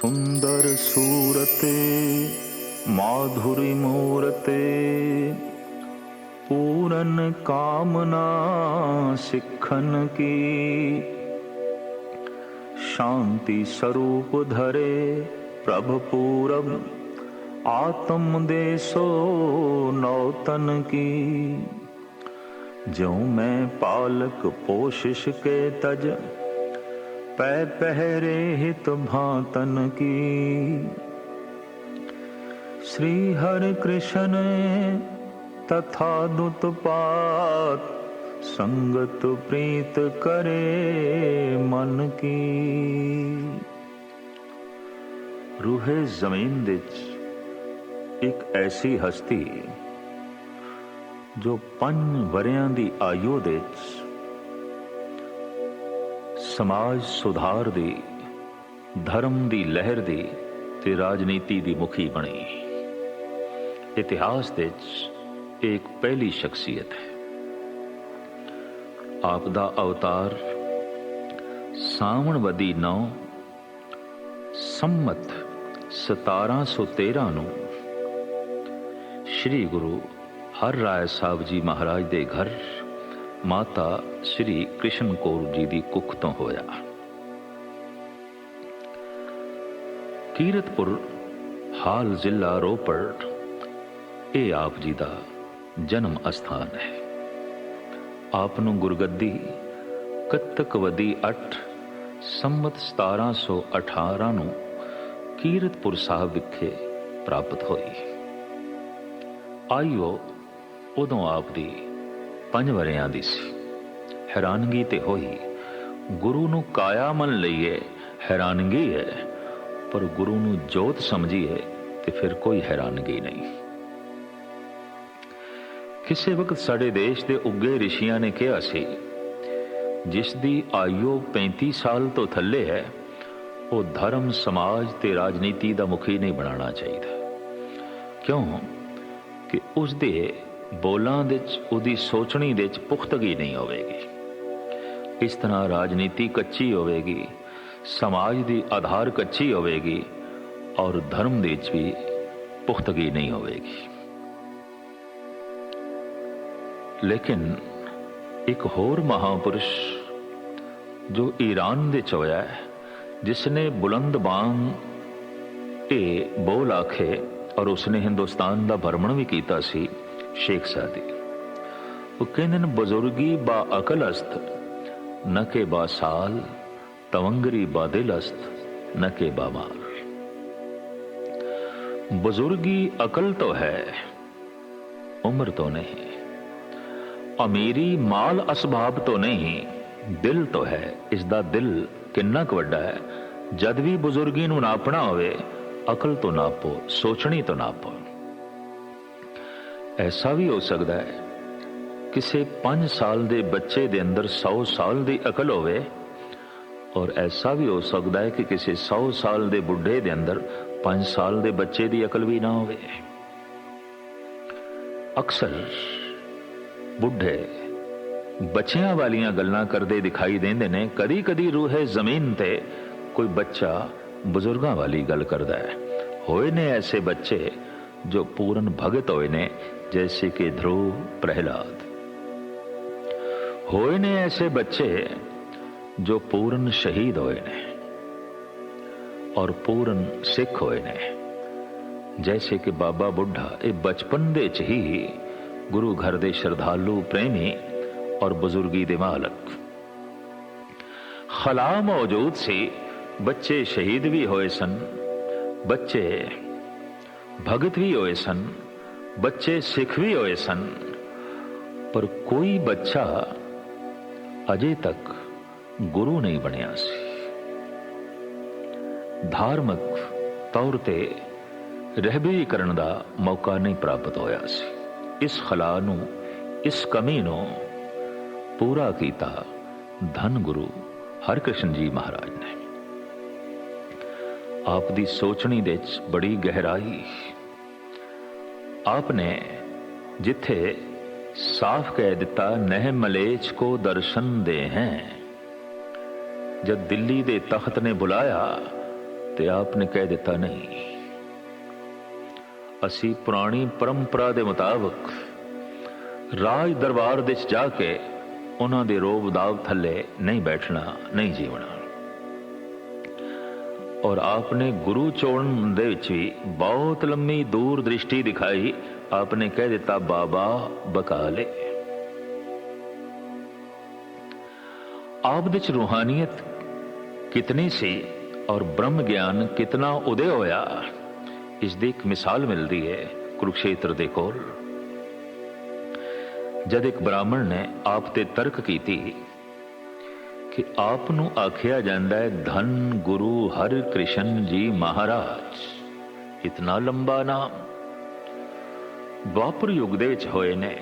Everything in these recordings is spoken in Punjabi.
सुंदर सूरते माधुरी मूरते पूरन कामना सिखन की शांति स्वरूप धरे प्रभ पूरब आत्म देसो नौतन की जो मैं पालक पोशिश के तज पै पहरे हित भातन की श्री हरि कृष्ण तथा दुतपात संगत प्रीत करे ਮਨ ਕੀ ਰੂਹੇ ਜ਼ਮੀਨ ਵਿੱਚ ਇੱਕ ਐਸੀ ਹਸਤੀ ਜੋ ਪੰਜ ਵਰਿਆਂ ਦੀ ਆਯੂ ਦੇ ਵਿੱਚ ਸਮਾਜ ਸੁਧਾਰ ਦੀ, ਧਰਮ ਦੀ ਲਹਿਰ ਦੀ ਤੇ ਰਾਜਨੀਤੀ ਦੀ ਮੁਖੀ ਬਣੀ। ਇਤਿਹਾਸ ਵਿੱਚ ਇੱਕ ਪਹਿਲੀ ਸ਼ਖਸੀਅਤ ਹੈ। ਆਪ ਦਾ ਅਵਤਾਰ ਸਾਵਣਵਦੀ 9 ਸੰਮਤ 1713 ਨੂੰ ਸ੍ਰੀ ਗੁਰੂ ਹਰ ਰਾਏ ਸਾਹਿਬ ਜੀ ਮਹਾਰਾਜ ਦੇ ਘਰ ਮਾਤਾ ਸ੍ਰੀ ਕ੍ਰਿਸ਼ਨ ਕੌਰ ਜੀ ਦੀ ਕੁੱਖ ਤੋਂ ਹੋਇਆ। ਕੀਰਤਪੁਰ, ਹਾਲ ਜ਼ਿਲ੍ਹਾ ਰੋਪੜ, ਇਹ ਆਪ ਜੀ ਦਾ ਜਨਮ ਅਸਥਾਨ ਹੈ। ਆਪ ਨੂੰ ਗੁਰਗੱਦੀ ਕੱਤਕਵਦੀ 8 ਸੰਮਤ 1718 ਨੂੰ ਕੀਰਤਪੁਰ ਸਾਹਿਬ ਵਿਖੇ ਪ੍ਰਾਪਤ ਹੋਈ। ਆਇਓ ਉਦੋਂ ਆਪ ਦੀ ਪੰਜ ਵਰਿਆਂ ਦੀ ਸੀ। ਹੈਰਾਨਗੀ ਤੇ ਹੋਈ, ਗੁਰੂ ਨੂੰ ਕਾਇਆ ਮੰਨ ਲਈਏ, ਹੈਰਾਨਗੀ ਹੈ, ਪਰ ਗੁਰੂ ਨੂੰ ਜੋਤ ਸਮਝੀਏ ਤੇ ਫਿਰ ਕੋਈ ਹੈਰਾਨਗੀ ਨਹੀਂ। ਕਿਸੇ ਵਕਤ ਸਾਡੇ ਦੇਸ਼ ਦੇ ਉੱਗੇ ਰਿਸ਼ੀਆਂ ਨੇ ਕਿਹਾ ਸੀ, ਜਿਸ ਦੀ ਆਯੂ 35 ਸਾਲ ਤੋਂ ਥੱਲੇ ਹੈ, ਉਹ ਧਰਮ, ਸਮਾਜ ਤੇ ਰਾਜਨੀਤੀ ਦਾ ਮੁਖੀ ਨਹੀਂ ਬਣਾਉਣਾ ਚਾਹੀਦਾ। ਕਿਉਂ? ਕਿ ਉਸ ਦੇ ਬੋਲਾਂ ਦੇ ਵਿੱਚ, ਉਹਦੀ ਸੋਚਣੀ ਦੇ ਵਿੱਚ ਪੁਖਤਗੀ ਨਹੀਂ ਹੋਵੇਗੀ। ਇਸ ਤਰ੍ਹਾਂ ਰਾਜਨੀਤੀ ਕੱਚੀ ਹੋਵੇਗੀ, ਸਮਾਜ ਦੀ ਆਧਾਰ ਕੱਚੀ ਹੋਵੇਗੀ ਔਰ ਧਰਮ ਦੇ ਵਿੱਚ ਵੀ ਪੁਖਤਗੀ ਨਹੀਂ ਹੋਵੇਗੀ। ਲੇਕਿਨ ਇੱਕ ਹੋਰ ਮਹਾਪੁਰਸ਼ ਜੋ ਈਰਾਨ ਦੇ ਚ ਹੋਇਆ ਹੈ ਜਿਸ ਨੇ ਬੁਲੰਦ ਬਾਂਗ ਇਹ ਬੋਲ ਆਖੇ ਔਰ ਉਸਨੇ ਹਿੰਦੁਸਤਾਨ ਦਾ ਭਰਮਣ ਵੀ ਕੀਤਾ ਸੀ ਸ਼ੇਖ ਸਾਦੀ ਉਹ ਕਹਿੰਦੇ ਨੇ ਬਜ਼ੁਰਗੀ ਬਾ ਅਕਲ ਅਸਤ ਨਾ ਕੇ ਬਾ ਸਾਲ ਤਵੰਗਰੀ ਬਾ ਦਿਲ ਅਸਤ ਨਾ ਕੇ ਬਾ ਮਾਲ ਬਜ਼ੁਰਗੀ ਅਕਲ ਤੋਂ ਹੈ ਉਮਰ ਤੋਂ ਨਹੀਂ ਅਮੀਰੀ ਮਾਲ ਅਸਬਾਬ ਤੋਂ ਨਹੀਂ ਦਿਲ ਤੋਂ ਹੈ ਇਸ ਦਾ ਦਿਲ ਕਿੰਨਾ ਕੁ ਵੱਡਾ ਹੈ ਜਦ ਵੀ ਬਜ਼ੁਰਗੀ ਨੂੰ ਨਾਪਣਾ ਹੋਵੇ ਅਕਲ ਤੋਂ ਨਾਪੋ ਸੋਚਣੀ ਤੋਂ ਨਾਪੋ ਐਸਾ ਵੀ ਹੋ ਸਕਦਾ ਹੈ ਕਿਸੇ 5 ਸਾਲ ਦੇ ਬੱਚੇ ਦੇ ਅੰਦਰ 100 ਸਾਲ ਦੀ ਅਕਲ ਹੋਵੇ ਔਰ ਐਸਾ ਵੀ ਹੋ ਸਕਦਾ ਹੈ ਕਿ ਕਿਸੇ 100 ਸਾਲ ਦੇ ਬੁੱਢੇ ਦੇ ਅੰਦਰ 5 ਸਾਲ ਦੇ ਬੱਚੇ ਦੀ ਅਕਲ ਵੀ ਨਾ ਹੋਵੇ। ਅਕਸਰ ਬੁੱਢੇ ਬੱਚਿਆਂ ਵਾਲੀਆਂ ਗੱਲਾਂ ਕਰਦੇ ਦਿਖਾਈ ਦਿੰਦੇ ਨੇ। ਕਦੀ ਕਦੀ ਰੂਹੇ ਜ਼ਮੀਨ ਤੇ ਕੋਈ ਬੱਚਾ ਬਜ਼ੁਰਗਾਂ ਵਾਲੀ ਗੱਲ ਕਰਦਾ ਹੈ। ਹੋਏ ਨੇ ਐਸੇ ਬੱਚੇ ਜੋ ਪੂਰਨ ਭਗਤ ਹੋਏ ਨੇ ਜੈਸੇ ਕਿ ਧਰੁਵ ਪ੍ਰਹਿਲਾਦ ਹੋਏ ਨੇ ਐਸੇ ਬੱਚੇ ਜੋ ਪੂਰਨ ਸ਼ਹੀਦ ਹੋਏ ਨੇ ਔਰ ਪੂਰਨ ਸਿੱਖ ਹੋਏ ਨੇ ਜੈਸੇ ਕਿ ਬਾਬਾ ਬੁੱਢਾ ਇਹ ਬਚਪਨ ਦੇ ਚ ਹੀ ਗੁਰੂ ਘਰ ਦੇ ਸ਼ਰਧਾਲੂ ਪ੍ਰੇਮੀ ਔਰ ਬਜ਼ੁਰਗੀ ਦੇ ਮਾਲਕ ਖਲਾ ਮੌਜੂਦ ਸੀ ਬੱਚੇ ਸ਼ਹੀਦ ਵੀ ਹੋਏ ਸਨ ਬੱਚੇ ਭਗਤ ਵੀ ਹੋਏ ਸਨ, ਬੱਚੇ ਸਿੱਖ ਵੀ ਹੋਏ ਸਨ, ਪਰ ਕੋਈ ਬੱਚਾ ਅਜੇ ਤੱਕ ਗੁਰੂ ਨਹੀਂ ਬਣਿਆ ਸੀ। ਧਾਰਮਿਕ ਤੌਰ ਤੇ ਰਹਿਬਰੀ ਕਰਨ ਦਾ ਮੌਕਾ ਨਹੀਂ ਪ੍ਰਾਪਤ ਹੋਇਆ ਸੀ। ਇਸ ਖਲਾ ਨੂੰ, ਇਸ ਕਮੀ ਨੂੰ ਪੂਰਾ ਕੀਤਾ ਧੰਨ ਗੁਰੂ ਹਰਕ੍ਰਿਸ਼ਨ ਜੀ ਮਹਾਰਾਜ ਨੇ। ਆਪ ਦੀ ਸੋਚਣੀ ਦੇ ਵਿੱਚ ਬੜੀ ਗਹਿਰਾਈ। ਆਪ ਨੇ ਜਿੱਥੇ ਸਾਫ਼ ਕਹਿ ਦਿੱਤਾ, ਨਹਿ ਮਲੇਚ ਕੋ ਦਰਸ਼ਨ ਦੇ ਹੈ। ਜਦ ਦਿੱਲੀ ਦੇ ਤਖਤ ਨੇ ਬੁਲਾਇਆ ਤੇ ਆਪ ਨੇ ਕਹਿ ਦਿੱਤਾ, ਨਹੀਂ, ਅਸੀਂ ਪੁਰਾਣੀ ਪਰੰਪਰਾ ਦੇ ਮੁਤਾਬਕ ਰਾਜ ਦਰਬਾਰ ਦੇ ਵਿੱਚ ਜਾ ਕੇ ਉਹਨਾਂ ਦੇ ਰੋਬ ਦਾਵ ਥੱਲੇ ਨਹੀਂ ਬੈਠਣਾ, ਨਹੀਂ ਜੀਵਣਾ। ਔਰ ਆਪ ਨੇ ਗੁਰੂ ਚੋਣ ਦੇ ਵਿੱਚ ਵੀ ਬਹੁਤ ਲੰਮੀ ਦੂਰ ਦ੍ਰਿਸ਼ਟੀ ਦਿਖਾਈ, ਆਪਨੇ ਕਹਿ ਦਿੱਤਾ, ਬਾਬਾ ਬਕਾਲੇ ਆਪ ਦੇ ਚ ਰੂਹਾਨੀਅਤ ਕਿਤਨੀ ਸੀ ਔਰ ਬ੍ਰਹਮ ਗਿਆਨ ਕਿਤਨਾ ਉਦੇ ਹੋਇਆ ਇਸ ਦੀ ਇੱਕ ਮਿਸਾਲ ਮਿਲਦੀ ਹੈ ਕੁਰੂਕਸ਼ੇਤਰ ਦੇ ਕੋਲ। ਜਦ ਇੱਕ ਬ੍ਰਾਹਮਣ ਨੇ ਆਪ ਤੇ ਤਰਕ ਕੀਤੀ ਕਿ ਆਪ ਨੂੰ ਆਖਿਆ ਜਾਂਦਾ ਹੈ, ਧੰਨ ਗੁਰੂ ਹਰ ਕ੍ਰਿਸ਼ਨ ਜੀ ਮਹਾਰਾਜ, ਇਤਨਾ ਲੰਬਾ ਨਾਮ ਵਾਪਰ ਯੁੱਗ ਦੇ ਵਿੱਚ ਹੋਏ ਨੇ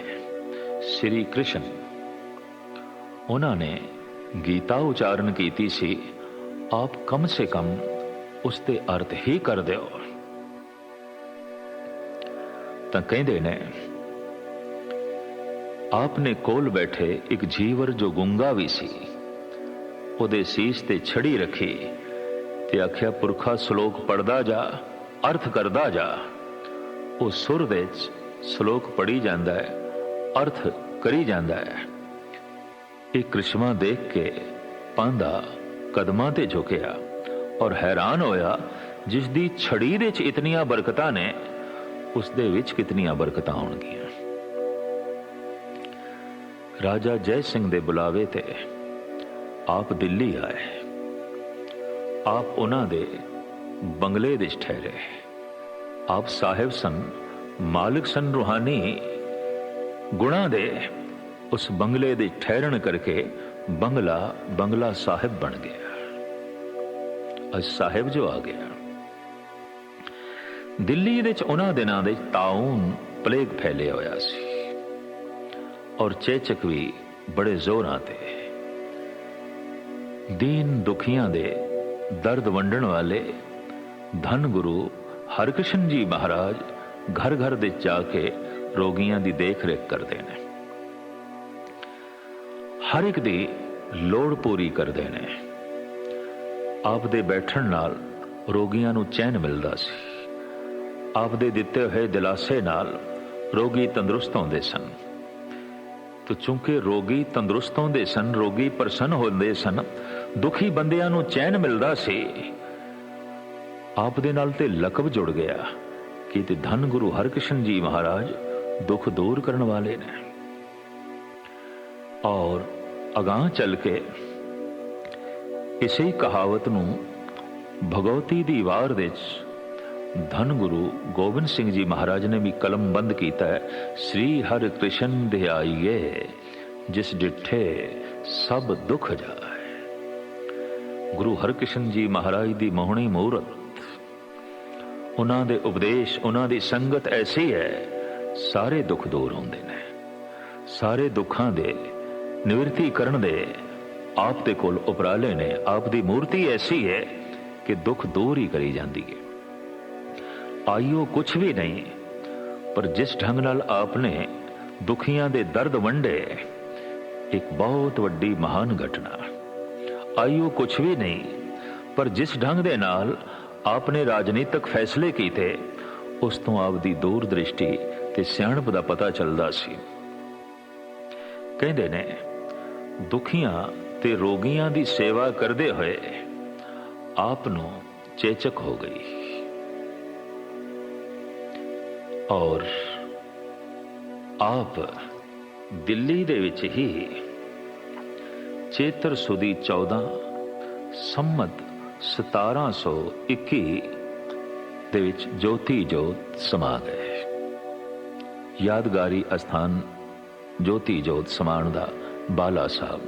ਸ੍ਰੀ ਕ੍ਰਿਸ਼ਨ। ਉਹਨਾਂ ਨੇ ਗੀਤਾ ਉਚਾਰਨ ਕੀਤੀ ਸੀ, ਆਪ ਕਮ ਸੇ ਕਮ ਉਸ ਦੇ ਅਰਥ ਹੀ ਕਰ ਦਿਓ। ਤਾਂ ਕਹਿੰਦੇ ਨੇ ਆਪ ਨੇ ਕੋਲ ਬੈਠੇ ਇੱਕ ਜੀਵਰ ਜੋ ਗੁੰਗਾ ਵੀ ਸੀ। ਉਹਦੇ ਸੀਸ ਤੇ ਛੜੀ ਰੱਖੀ ਤੇ ਆਖਿਆ, ਪੁਰਖਾ ਸ਼ਲੋਕ ਪੜਦਾ ਜਾ, ਅਰਥ ਕਰਦਾ ਜਾ। ਉਹ ਸੁਰ ਵਿੱਚ ਸ਼ਲੋਕ ਪੜੀ ਜਾਂਦਾ ਹੈ, ਅਰਥ ਕਰੀ ਜਾਂਦਾ ਹੈ। ਇਹ ਕ੍ਰਿਸ਼ਮਾ ਦੇਖ ਕੇ ਪਾਂਦਾ ਕਦਮਾਂ ਤੇ ਝੁਕਿਆ ਔਰ ਹੈਰਾਨ ਹੋਇਆ, ਜਿਸ ਦੀ ਛੜੀ ਦੇ ਚ ਇਤਨੀਆਂ ਬਰਕਤਾਂ ਨੇ, ਉਸ ਦੇ ਵਿੱਚ ਕਿਤਨੀਆਂ ਬਰਕਤਾਂ ਹੋਣਗੀਆਂ ਰਾਜਾ ਜੈ ਸਿੰਘ ਦੇ ਬੁਲਾਵੇ ਤੇ ਆਪ ਦਿੱਲੀ ਆਏ। ਆਪ ਉਹਨਾਂ ਦੇ ਬੰਗਲੇ ਦੇ ਠਹਿਰੇ। ਆਪ ਸਾਹਿਬ ਸਨ, ਮਾਲਕ ਸਨ ਰੂਹਾਨੀ। ਗੁਣਾ ਦੇ ਉਸ ਬੰਗਲੇ ਦੇ ਠਹਿਰਣ ਕਰਕੇ ਬੰਗਲਾ ਬੰਗਲਾ ਸਾਹਿਬ ਬਣ ਗਿਆ। ਅਜ ਸਾਹਿਬ ਜੋ ਆ ਗਿਆ। ਦਿੱਲੀ ਵਿੱਚ ਉਹਨਾਂ ਦਿਨਾਂ ਦੇ ਤਾਉਨ ਪਲੇਗ ਫੈਲਿਆ ਹੋਇਆ ਸੀ। ਔਰ ਚੇਚਕ ਵੀ ਬੜੇ ਜ਼ੋਰਾਂ ਤੇ ਦੀਨ ਦੁਖੀਆਂ ਦੇ ਦਰਦ ਵੰਡਣ ਵਾਲੇ ਧੰਨ ਗੁਰੂ ਹਰਕ੍ਰਿਸ਼ਨ ਜੀ ਮਹਾਰਾਜ ਘਰ ਘਰ ਦੇ ਜਾ ਕੇ ਰੋਗੀਆਂ ਦੀ ਦੇਖ ਰੇਖ ਕਰਦੇ ਨੇ। ਹਰ ਇੱਕ ਦੀ ਲੋੜ ਪੂਰੀ ਕਰਦੇ ਨੇ। ਆਪ ਦੇ ਬੈਠਣ ਨਾਲ ਰੋਗੀਆਂ ਨੂੰ ਚੈਨ ਮਿਲਦਾ ਸੀ। ਆਪ ਦੇ ਦਿੱਤੇ ਹੋਏ ਦਿਲਾਸੇ ਨਾਲ ਰੋਗੀ ਤੰਦਰੁਸਤ ਹੁੰਦੇ ਸਨ। ਤੋ ਚੂੰਕਿ ਰੋਗੀ ਤੰਦਰੁਸਤ ਹੁੰਦੇ ਸਨ, ਰੋਗੀ ਪ੍ਰਸੰਨ ਹੁੰਦੇ ਸਨ ਦੁਖੀ ਬੰਦਿਆਂ ਨੂੰ ਚੈਨ ਮਿਲਦਾ ਸੀ। ਆਪ ਦੇ ਨਾਲ ਤੇ ਲਕਬ ਜੁੜ ਗਿਆ। ਕਿ ਤੇ ਧੰਨ ਗੁਰੂ ਹਰਕ੍ਰਿਸ਼ਨ ਜੀ ਮਹਾਰਾਜ ਦੁੱਖ ਦੂਰ ਕਰਨ ਵਾਲੇ ਨੇ। ਔਰ ਅਗਾਹ ਚੱਲ ਕੇ ਇਸੇ ਕਹਾਵਤ ਨੂੰ ਭਗਵਤੀ ਦੀ ਵਾਰ ਵਿੱਚ ਧੰਨ ਗੁਰੂ ਗੋਬਿੰਦ ਸਿੰਘ ਜੀ ਮਹਾਰਾਜ ਨੇ ਵੀ ਕਲਮ ਬੰਦ ਕੀਤਾ ਹੈ, ਸ੍ਰੀ ਹਰਿ ਕ੍ਰਿਸ਼ਨ ਦੇ ਆਈਏ ਜਿਸ ਡਿਠੇ ਸਭ ਦੁੱਖ ਜਾਏ। ਗੁਰੂ ਹਰਕ੍ਰਿਸ਼ਨ ਜੀ ਮਹਾਰਾਜ ਦੀ ਮੋਹਣੀ ਮੂਰਤ। ਉਹਨਾਂ ਦੇ ਉਪਦੇਸ਼, ਉਹਨਾਂ ਦੀ ਸੰਗਤ ਐਸੀ ਹੈ, ਸਾਰੇ ਦੁੱਖ ਦੂਰ ਹੁੰਦੇ ਨੇ। ਸਾਰੇ ਦੁੱਖਾਂ ਦੇ ਨਿਵਰਤੀ ਕਰਨ ਦੇ ਆਪ ਦੇ ਕੋਲ ਉਪਰਾਲੇ ਨੇ। ਆਪ ਦੀ ਮੂਰਤੀ ਐਸੀ ਹੈ ਕਿ ਦੁੱਖ ਦੂਰ ਹੀ ਕਰੀ ਜਾਂਦੀ ਹੈ। ਆਇਓ ਕੁਛ ਵੀ ਨਹੀਂ, ਪਰ ਜਿਸ ਢੰਗ ਨਾਲ ਆਪ ਨੇ ਦੁਖੀਆਂ ਦੇ ਦਰਦ ਵੰਡੇ, ਇੱਕ ਬਹੁਤ ਵੱਡੀ ਮਹਾਨ ਘਟਨਾ। ਆਈਓ ਕੁਛ ਵੀ ਨਹੀਂ, ਪਰ ਜਿਸ ਢੰਗ ਦੇ ਨਾਲ ਆਪਨੇ ਰਾਜਨੀਤਿਕ ਫੈਸਲੇ ਕੀਤੇ, ਉਸ ਤੋਂ ਆਪ ਦੀ ਦੂਰ ਦ੍ਰਿਸ਼ਟੀ ਤੇ ਸਿਆਣਪ ਦਾ ਪਤਾ ਚੱਲਦਾ ਸੀ। ਕਹਿੰਦੇ ਨੇ, ਦੁਖੀਆਂ ਤੇ ਰੋਗੀਆਂ ਦੀ ਸੇਵਾ ਕਰਦੇ ਹੋਏ ਆਪ ਨੂੰ ਚੇਚਕ ਹੋ ਗਈ। ਔਰ ਆਪ ਦਿੱਲੀ ਦੇ ਵਿੱਚ ਹੀ ਚੇਤਰ ਸੁਦੀ 14 ਸੰਮਤ 1721 ਦੇ ਵਿੱਚ ਜੋਤੀ ਜੋਤ ਸਮਾ ਗਏ। ਯਾਦਗਾਰੀ ਅਸਥਾਨ ਜੋਤੀ ਜੋਤ ਸਮਾਨ ਦਾ ਬਾਲਾ ਸਾਹਿਬ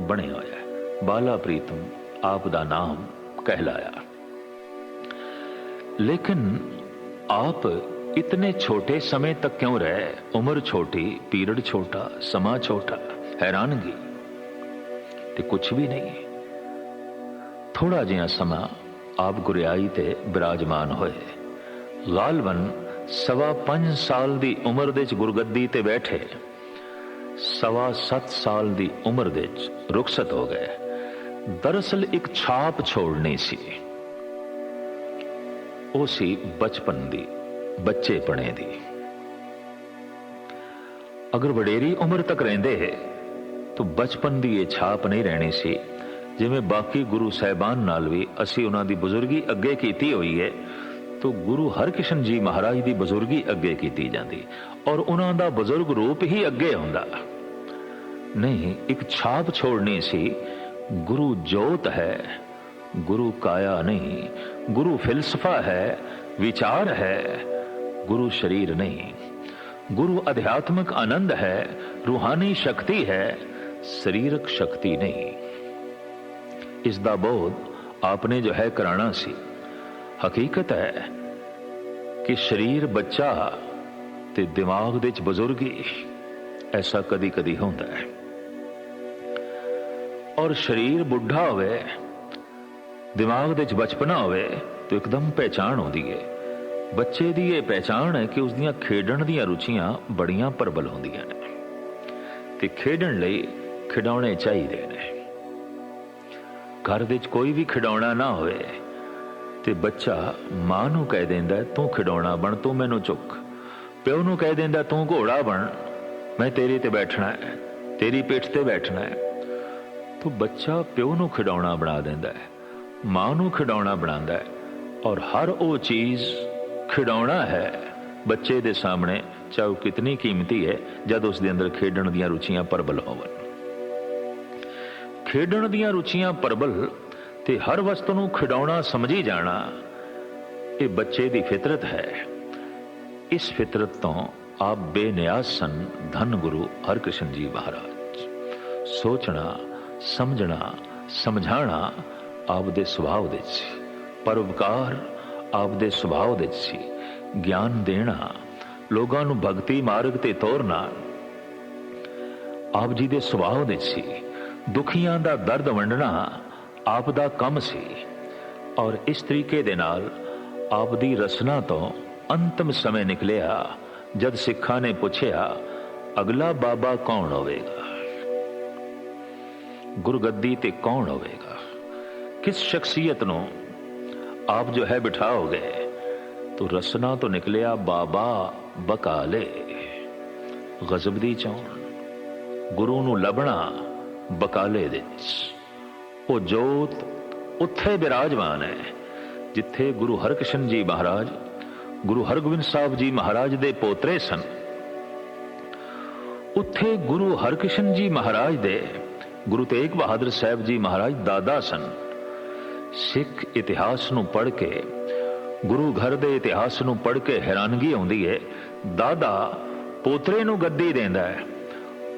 ਬਣਿਆ ਹੋਇਆ ਹੈ। ਬਾਲਾ ਪ੍ਰੀਤਮ ਆਪ ਦਾ ਨਾਮ ਕਹਿਲਾਇਆ। ਲੇਕਿਨ ਆਪ ਇਤਨੇ ਛੋਟੇ ਸਮੇਂ ਤੱਕ ਕਿਉਂ ਰਹੇ? ਉਮਰ ਛੋਟੀ, ਪੀਰੀਅਡ ਛੋਟਾ, ਸਮਾਂ ਛੋਟਾ, ਹੈਰਾਨਗੀ। ਤੇ ਕੁਝ ਵੀ ਨਹੀਂ। ਥੋੜਾ ਜਿਹਾ ਸਮਾਂ ਆਪ ਗੁਰਿਆਈ ਤੇ ਬਿਰਾਜਮਾਨ ਹੋਏ। ਗਾਲਬਨ ਸਵਾ 5 ਸਾਲ ਦੀ ਉਮਰ ਦੇ ਚ ਗੁਰਗੱਦੀ ਤੇ ਬੈਠੇ। ਸਵਾ 7 ਸਾਲ ਦੀ ਉਮਰ ਦੇ ਚ ਰੁਖਸਤ ਹੋ ਗਏ। ਦਰਅਸਲ ਇੱਕ ਛਾਪ ਛੋੜਨੀ ਸੀ। ਉਹ ਸੀ ਬਚਪਨ ਦੀ, ਬੱਚੇਪਣੇ ਦੀ। ਅਗਰ ਵਡੇਰੀ ਉਮਰ ਤੱਕ ਰਹਿੰਦੇ ਹੈ ਤਾਂ ਬਚਪਨ ਦੀ ਇਹ ਛਾਪ ਨਹੀਂ ਰਹਿਣੀ ਸੀ। ਜਿਵੇਂ ਬਾਕੀ ਗੁਰੂ ਸਾਹਿਬਾਨ ਨਾਲ ਵੀ ਅਸੀਂ ਉਹਨਾਂ ਦੀ ਬਜ਼ੁਰਗੀ ਅੱਗੇ ਕੀਤੀ ਹੋਈ ਹੈ, ਤਾਂ ਗੁਰੂ ਹਰਕ੍ਰਿਸ਼ਨ ਜੀ ਮਹਾਰਾਜ ਦੀ ਬਜ਼ੁਰਗੀ ਅੱਗੇ ਕੀਤੀ ਜਾਂਦੀ, ਔਰ ਉਹਨਾਂ ਦਾ ਬਜ਼ੁਰਗ ਰੂਪ ਹੀ ਅੱਗੇ ਹੁੰਦਾ। ਨਹੀਂ, ਇੱਕ ਛਾਪ ਛੋੜਨੀ ਸੀ, ਗੁਰੂ ਜੋਤ ਹੈ, ਗੁਰੂ ਕਾਇਆ ਨਹੀਂ, ਗੁਰੂ ਫਿਲਸਫਾ ਹੈ, ਵਿਚਾਰ ਹੈ, ਗੁਰੂ ਸ਼ਰੀਰ ਨਹੀਂ। ਗੁਰੂ ਅਧਿਆਤਮਿਕ ਆਨੰਦ ਹੈ, ਰੂਹਾਨੀ ਸ਼ਕਤੀ ਹੈ ਸਰੀਰਕ ਸ਼ਕਤੀ ਨਹੀਂ। ਇਸ ਦਾ ਬੋਧ ਆਪਨੇ ਜੋ ਹੈ ਕਰਾਣਾ ਸੀ। ਹਕੀਕਤ ਹੈ ਕਿ ਸਰੀਰ ਬੱਚਾ ਤੇ ਦਿਮਾਗ ਦੇ ਵਿੱਚ ਬਜ਼ੁਰਗੀ ਐਸਾ ਕਦੀ ਕਦੀ ਹੁੰਦਾ ਹੈ। ਔਰ ਸਰੀਰ ਬੁੱਢਾ ਹੋਵੇ, ਦਿਮਾਗ ਦੇ ਵਿੱਚ ਬਚਪਨਾ ਹੋਵੇ, ਤਾਂ ਇੱਕਦਮ ਪਹਿਚਾਣ ਆਉਂਦੀ ਹੈ। ਬੱਚੇ ਦੀ ਇਹ ਪਹਿਚਾਣ ਹੈ ਕਿ ਉਸ ਦੀਆਂ ਖੇਡਣ ਦੀਆਂ ਰੁਚੀਆਂ ਬੜੀਆਂ ਪ੍ਰਬਲ ਹੁੰਦੀਆਂ ਨੇ। ਤੇ ਖੇਡਣ ਲਈ ਖਿਡੌਣੇ ਚਾਹੀਦੇ ਨੇ। ਘਰ ਵਿੱਚ ਕੋਈ ਵੀ ਖਿਡੌਣਾ ਨਾ ਹੋਵੇ ਤੇ ਬੱਚਾ ਮਾਂ ਨੂੰ ਕਹਿ ਦਿੰਦਾ, ਤੂੰ ਖਿਡੌਣਾ ਬਣ, ਤੂੰ ਮੈਨੂੰ ਚੁੱਕ। ਪਿਓ ਨੂੰ ਕਹਿ ਦਿੰਦਾ, ਤੂੰ ਘੋੜਾ ਬਣ, ਮੈਂ ਤੇਰੇ ਤੇ ਬੈਠਣਾ ਹੈ, ਤੇਰੀ ਪਿੱਠ ਤੇ ਬੈਠਣਾ ਹੈ। ਤੋ ਬੱਚਾ ਪਿਓ ਨੂੰ ਖਿਡੌਣਾ ਬਣਾ ਦਿੰਦਾ ਹੈ, ਮਾਂ ਨੂੰ ਖਿਡੌਣਾ ਬਣਾਉਂਦਾ ਹੈ ਔਰ ਹਰ ਉਹ ਚੀਜ਼ ਖਿਡੌਣਾ ਹੈ ਬੱਚੇ ਦੇ ਸਾਹਮਣੇ, ਚਾਹੇ ਉਹ ਕਿਤਨੀ ਕੀਮਤੀ ਹੈ, ਜਦ ਉਸ ਦੇ ਅੰਦਰ ਖੇਡਣ ਦੀਆਂ ਰੁਚੀਆਂ ਪ੍ਰਬਲ ਹੋਵਨ ਖੇਡਣ ਦੀਆਂ ਰੁਚੀਆਂ ਪ੍ਰਬਲ ਤੇ ਹਰ ਵਸਤੂ ਨੂੰ ਖਿਡੌਣਾ ਸਮਝੀ ਜਾਣਾ, ਇਹ ਬੱਚੇ ਦੀ ਫਿਤਰਤ ਹੈ। ਇਸ ਫਿਤਰਤ ਤੋਂ ਆਪ ਬੇਨਿਆਜ਼ ਸਨ ਧੰਨ ਗੁਰੂ ਹਰਕ੍ਰਿਸ਼ਨ ਜੀ ਮਹਾਰਾਜ। ਸੋਚਣਾ, ਸਮਝਣਾ, ਸਮਝਾਣਾ ਆਪ ਦੇ ਸੁਭਾਅ ਦੇ ਸੀ। ਪਰਉਪਕਾਰ ਆਪ ਦੇ ਸੁਭਾਅ ਵਿੱਚ ਸੀ। ਗਿਆਨ ਦੇਣਾ, ਲੋਕਾਂ ਨੂੰ ਭਗਤੀ ਮਾਰਗ ਤੇ ਤੋਰਨਾ ਆਪ ਜੀ ਦੇ ਸੁਭਾਅ ਵਿੱਚ ਸੀ। ਦੁਖੀਆਂ ਦਾ ਦਰਦ ਵੰਡਣਾ ਆਪ ਦਾ ਕੰਮ ਸੀ। ਔਰ ਇਸ ਤਰੀਕੇ ਦੇ ਨਾਲ ਆਪ ਦੀ ਰਸਨਾ ਤੋਂ ਅੰਤਮ ਸਮੇਂ ਨਿਕਲਿਆ, ਜਦ ਸਿੱਖਾਂ ਨੇ ਪੁੱਛਿਆ, ਅਗਲਾ ਬਾਬਾ ਕੌਣ ਹੋਵੇਗਾ? ਗੁਰਗੱਦੀ ਤੇ ਕੌਣ ਹੋਵੇਗਾ? ਕਿਸ ਸ਼ਖਸੀਅਤ ਨੂੰ ਆਪ ਜੋ ਹੈ ਬਿਠਾਓਗੇ? ਤੋ ਰਸਨਾ ਤੋਂ ਨਿਕਲਿਆ, ਬਾਬਾ ਬਕਾਲੇ। ਗਜ਼ਬ ਦੀ ਚੌਣ। ਗੁਰੂ ਨੂੰ ਲੱਭਣਾ ਬਕਾਲੇ ਦੇ ਉਹ ਜੋਤ ਉੱਥੇ ਬਿਰਾਜਮਾਨ ਹੈ, ਜਿੱਥੇ ਗੁਰੂ ਹਰਕ੍ਰਿਸ਼ਨ ਜੀ ਮਹਾਰਾਜ, ਗੁਰੂ ਹਰਗੋਬਿੰਦ ਸਾਹਿਬ ਜੀ ਮਹਾਰਾਜ ਦੇ ਪੋਤਰੇ ਸਨ। ਉੱਥੇ ਗੁਰੂ ਹਰਕ੍ਰਿਸ਼ਨ ਜੀ ਮਹਾਰਾਜ ਦੇ ਗੁਰੂ ਤੇਗ ਬਹਾਦਰ ਸਾਹਿਬ ਜੀ ਮਹਾਰਾਜ ਦਾਦਾ ਸਨ। ਸਿੱਖ ਇਤਿਹਾਸ ਨੂੰ ਪੜ੍ਹ ਕੇ, ਗੁਰੂ ਘਰ ਦੇ ਇਤਿਹਾਸ ਨੂੰ ਪੜ੍ਹ ਕੇ ਹੈਰਾਨਗੀ ਆਉਂਦੀ ਹੈ, ਦਾਦਾ ਪੋਤਰੇ ਨੂੰ ਗੱਦੀ ਦਿੰਦਾ ਹੈ।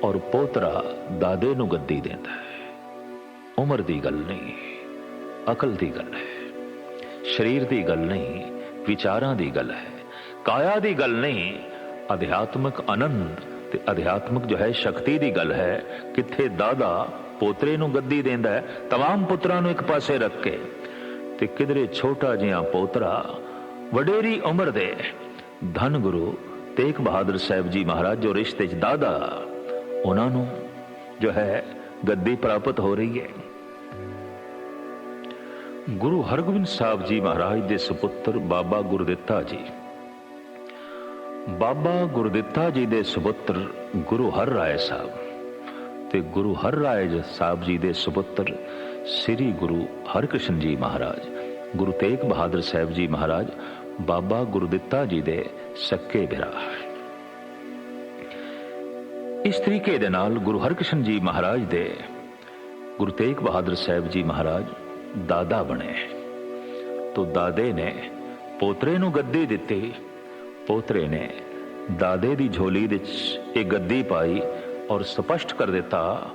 ਔਰ ਪੋਤਰਾ ਦਾਦੇ ਨੂੰ ਗੱਦੀ ਦਿੰਦਾ ਹੈ ਉਮਰ ਦੀ ਗੱਲ ਨਹੀਂ ਅਕਲ ਦੀ ਗੱਲ ਹੈ ਸਰੀਰ ਦੀ ਗੱਲ ਨਹੀਂ ਵਿਚਾਰਾਂ ਦੀ ਗੱਲ ਹੈ ਕਾਇਆ ਦੀ ਗੱਲ ਨਹੀਂ ਅਧਿਆਤਮਿਕ ਆਨੰਦ ਤੇ ਅਧਿਆਤਮਿਕ ਜੋ ਹੈ ਸ਼ਕਤੀ ਦੀ ਗੱਲ ਹੈ ਕਿੱਥੇ ਦਾਦਾ ਪੋਤਰੇ ਨੂੰ ਗੱਦੀ ਦਿੰਦਾ ਹੈ तमाम ਪੁੱਤਰਾਂ ਨੂੰ ਇੱਕ ਪਾਸੇ ਰੱਖ ਕੇ ਤੇ ਕਿਧਰੇ ਛੋਟਾ ਜਿਹਾ ਪੋਤਰਾ ਵਡੇਰੀ ਉਮਰ ਦੇ ਧੰਨ ਗੁਰੂ ਤੇਗ ਬਹਾਦਰ ਸਾਹਿਬ ਜੀ ਮਹਾਰਾਜ ਜੋ ਰਿਸ਼ਤੇ ਚ ਦਾਦਾ ਉਹਨਾਂ ਨੂੰ ਜੋ ਹੈ ਗੱਦੀ ਪ੍ਰਾਪਤ ਹੋ ਰਹੀ ਹੈ। ਗੁਰੂ ਹਰਗੋਬਿੰਦ ਸਾਹਿਬ ਜੀ ਮਹਾਰਾਜ ਦੇ ਸੁਪੁੱਤਰ ਬਾਬਾ ਗੁਰਦਿੱਤਾ ਜੀ। ਬਾਬਾ ਗੁਰਦਿੱਤਾ ਜੀ ਦੇ ਸੁਪੁੱਤਰ ਗੁਰੂ ਹਰ ਰਾਏ ਸਾਹਿਬ ਤੇ ਗੁਰੂ ਹਰ ਰਾਏ ਸਾਹਿਬ ਜੀ ਦੇ ਸੁਪੁੱਤਰ ਸ੍ਰੀ ਗੁਰੂ ਹਰਕ੍ਰਿਸ਼ਨ ਜੀ ਮਹਾਰਾਜ, ਗੁਰੂ ਤੇਗ ਬਹਾਦਰ ਸਾਹਿਬ ਜੀ ਮਹਾਰਾਜ, ਬਾਬਾ ਗੁਰਦਿੱਤਾ ਜੀ ਦੇ ਸੱਕੇ ਭਰਾ ਇਸ ਤਰੀਕੇ ਦੇ ਨਾਲ ਗੁਰੂ ਹਰਕ੍ਰਿਸ਼ਨ ਜੀ ਮਹਾਰਾਜ ਦੇ ਗੁਰੂ ਤੇਗ ਬਹਾਦਰ ਸਾਹਿਬ ਜੀ ਮਹਾਰਾਜ ਦਾਦਾ ਬਣੇ। ਤੋ ਦਾਦੇ ਨੇ ਪੋਤਰੇ ਨੂੰ ਗੱਦੀ ਦਿੱਤੀ। ਪੋਤਰੇ ਨੇ ਦਾਦੇ ਦੀ ਝੋਲੀ ਵਿੱਚ ਇਹ ਗੱਦੀ ਪਾਈ ਔਰ ਸਪਸ਼ਟ ਕਰ ਦਿੱਤਾ,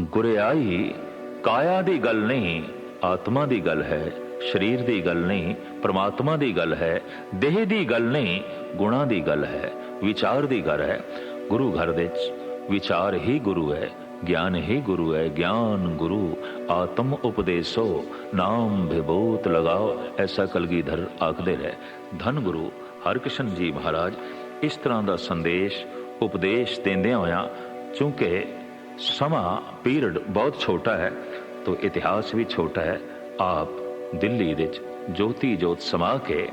ਗੁਰਿਆਈ, ਕਾਇਆ ਦੀ ਗੱਲ ਨਹੀਂ, ਆਤਮਾ ਦੀ ਗੱਲ ਹੈ, ਸਰੀਰ ਦੀ ਗੱਲ ਨਹੀਂ, ਪ੍ਰਮਾਤਮਾ ਦੀ ਗੱਲ ਹੈ, ਦੇਹ ਦੀ ਗੱਲ ਨਹੀਂ, ਗੁਣਾ ਦੀ ਗੱਲ ਹੈ, ਵਿਚਾਰ ਦੀ ਗੱਲ ਹੈ। ਗੁਰੂ ਘਰ ਦੇ ਵਿੱਚ। ਵਿਚਾਰ ਹੀ ਗੁਰੂ ਹੈ, ਗਿਆਨ ਹੀ ਗੁਰੂ ਹੈ, ਗਿਆਨ ਗੁਰੂ, ਆਤਮ ਉਪਦੇਸੋ, ਨਾਮ ਵਿਭੂਤ ਲਗਾਓ, ਐਸਾ ਕਲਗੀਧਰ ਆਖਦੇ ਰਹੇ। ਧੰਨ ਗੁਰੂ ਹਰਕ੍ਰਿਸ਼ਨ ਜੀ ਮਹਾਰਾਜ, ਇਸ ਤਰ੍ਹਾਂ ਦਾ ਸੰਦੇਸ਼, ਉਪਦੇਸ਼ ਦਿੰਦਿਆਂ ਹੋਇਆ, ਚੂੰਕਿ ਸਮਾਂ, ਪੀਰੀਅਡ ਬਹੁਤ ਛੋਟਾ ਹੈ, ਤੋ ਇਤਿਹਾਸ ਵੀ ਛੋਟਾ ਹੈ, ਆਪ ਦਿੱਲੀ ਵਿੱਚ ਜੋਤੀ ਜੋਤ ਸਮਾ ਕੇ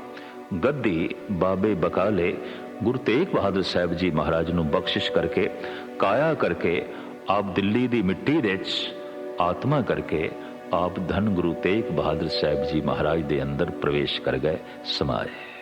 ਗੱਦੀ ਬਾਬੇ ਬਕਾਲੇ ਗੁਰੂ ਤੇਗ ਬਹਾਦਰ ਸਾਹਿਬ ਜੀ ਮਹਾਰਾਜ ਨੂੰ ਬਖਸ਼ਿਸ਼ ਕਰਕੇ, ਕਾਇਆ ਕਰਕੇ, ਆਪ ਦਿੱਲੀ ਦੀ ਮਿੱਟੀ ਦੇ ਵਿੱਚ ਆਤਮਾ ਕਰਕੇ ਆਪ ਧੰਨ ਗੁਰੂ ਤੇਗ ਬਹਾਦਰ ਸਾਹਿਬ ਜੀ ਮਹਾਰਾਜ ਦੇ ਅੰਦਰ ਪ੍ਰਵੇਸ਼ ਕਰ ਗਏ, ਸਮਾਏ।